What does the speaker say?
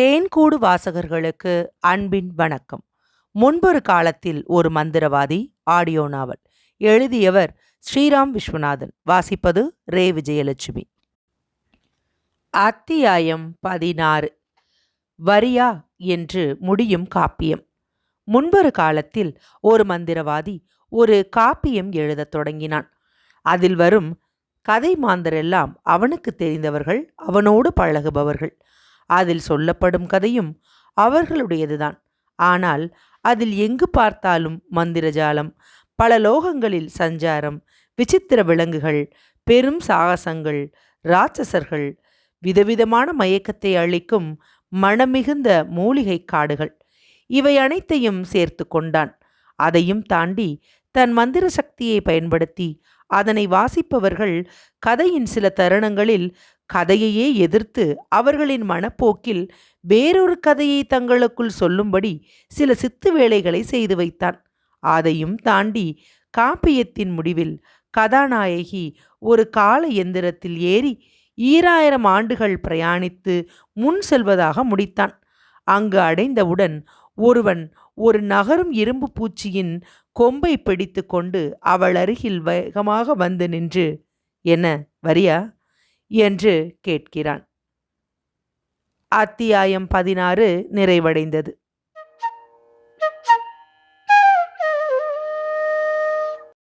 தேன்கூடு வாசகர்களுக்கு அன்பின் வணக்கம். முன்பொரு காலத்தில் ஒரு மந்திரவாதி ஆடியோ நாவல் எழுதியவர் ஸ்ரீராம் விஸ்வநாதன். வாசிப்பது ரே. விஜயலட்சுமி. அத்தியாயம் பதினாறு. வரியா என்று முடியும் காப்பியம். முன்பொரு காலத்தில் ஒரு மந்திரவாதி ஒரு காப்பியம் எழுதத் தொடங்கினான். அதில் வரும் கதை மாந்தரெல்லாம் அவனுக்கு தெரிந்தவர்கள் அவனோடு பழகுபவர்கள். அதில் சொல்லப்படும் கதையும் அவர்களுடையதுதான். ஆனால் அதில் எங்கு பார்த்தாலும் மந்திரஜாலம் பல லோகங்களில் சஞ்சாரம் விசித்திர விலங்குகள் பெரும் சாகசங்கள் ராட்சசர்கள் விதவிதமான மயக்கத்தை அளிக்கும் மனமிகுந்த மூலிகை காடுகள். இவை அனைத்தையும் சேர்த்து கொண்டான். அதையும் தாண்டி தன் மந்திர சக்தியை பயன்படுத்தி அதனை வாசிப்பவர்கள் கதையின் சில தருணங்களில் கதையையே எதிர்த்து அவர்களின் மனப்போக்கில் வேறொரு கதையை தங்களுக்குள் சொல்லும்படி சில சித்து வேலைகளை செய்து வைத்தான். அதையும் தாண்டி காப்பியத்தின் முடிவில் கதாநாயகி ஒரு கால எந்திரத்தில் ஏறி ஈராயிரம் ஆண்டுகள் பிரயாணித்து முன் செல்வதாக முடித்தான். அங்கு அடைந்தவுடன் ஒருவன் ஒரு நகரும் இரும்பு பூச்சியின் கொம்பை பிடித்து கொண்டு அவள் அருகில் வேகமாக வந்து நின்று என்ன வரியா? என்று கேட்கிறான். அத்தியாயம் பதினாறு நிறைவடைந்தது.